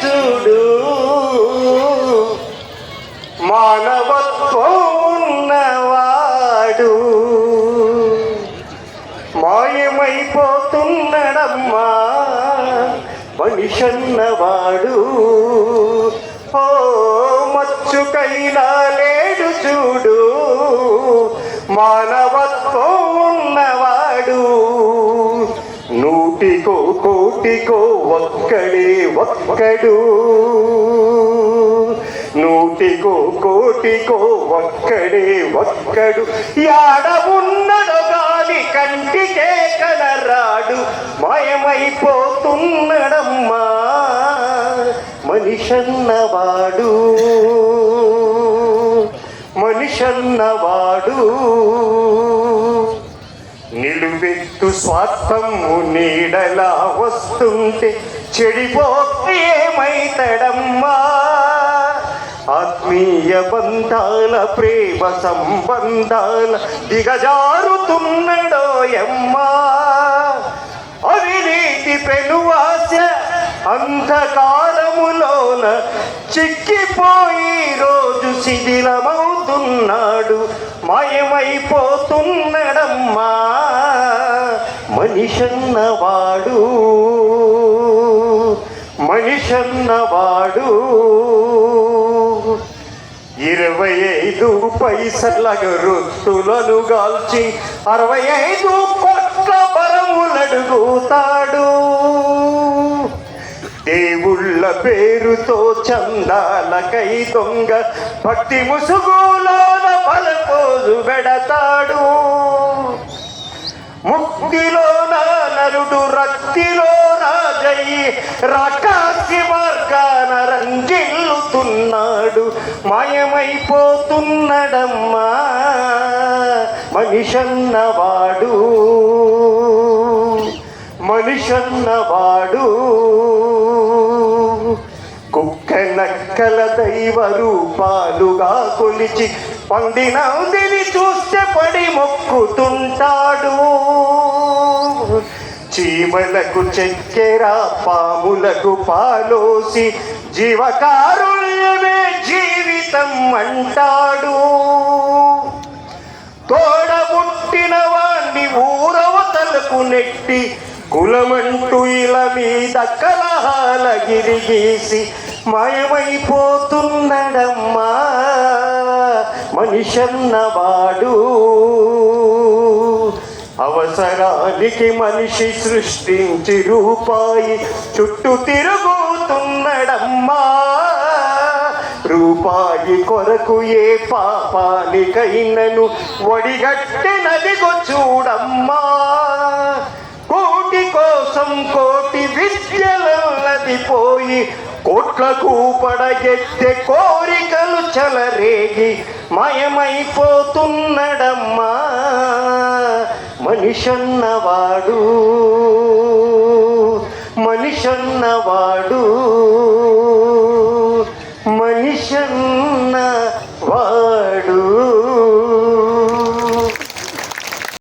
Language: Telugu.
చూడు మానవత్వం ఉన్నవాడు మాయమైపోతున్నడమ్మా మనిషన్నవాడు. ఓ మచ్చుకైనా లేడు నూటికో కోటికో ఒక్కడే ఒక్కడు. నూటికో కోటికో ఒక్కడే ఒక్కడు. యాడ ఉన్నదో గాలి కంటికే కలరాడు. మాయమైపోతున్నడమ్మా. మనిషన్నవాడు. మనిషన్నవాడు. నిలువెత్తు స్వార్థము నీడలా వస్తుంటే చెడిపోతే ఏమైతడమ్మా? ఆత్మీయ బంధాల ప్రేమ సంబంధాల దిగజారుతున్నడోయమ్మా. అవినీతి పెనువాస అంధకారములోన చిక్కిపోయి రోజు శిథిలమవుతున్నాడు. మాయమైపోతున్నడమ్మా. మనిషన్నవాడు. మనిషన్నవాడు. ఇరవై ఐదు పైసల రొత్తులను గాల్చి అరవై ఐదు కోట్ల బరములడుగుతాడు పేరుతో చందాలకై దొంగ భక్తి ముసుగులోన బలపోజు పెడతాడు ముక్తిలోన నరుడు రక్తిలో జయి రకాసి మార్గాన రంజిల్లుతున్నాడు. మాయమైపోతున్నడమ్మా మనిషన్నవాడు. మనిషన్నవాడు. కుక్క నక్కల దైవ రూపాలుగా కొలిచి పండినందిని చూస్తే పడి మొక్కుతుంటాడు. చీమలకు చక్కెర పాములకు పాలోసి జీవకారుణ్యమే జీవితం అంటాడు. తోడబుట్టిన వాణ్ణి ఊరవతలకు నెట్టి కులమంటూ ఇలా మీద కలహాల గిరిగీసి మాయమైపోతున్నడమ్మా మనిషన్నవాడు అవసరానికి మనిషి సృష్టించి రూపాయి చుట్టూ తిరుగుతున్నడమ్మా రూపాయి కొరకు ఏ పాపానికైనను ఒడిగట్టెనదిగో చూడమ్మా. కోటి కోసం కోటి విద్యలది పోయి కోట్లకు పడగెత్తే కోరికలు చలరేగి మయమైపోతున్నడమ్మా. మనిషన్నవాడు మనిషన్నవాడు.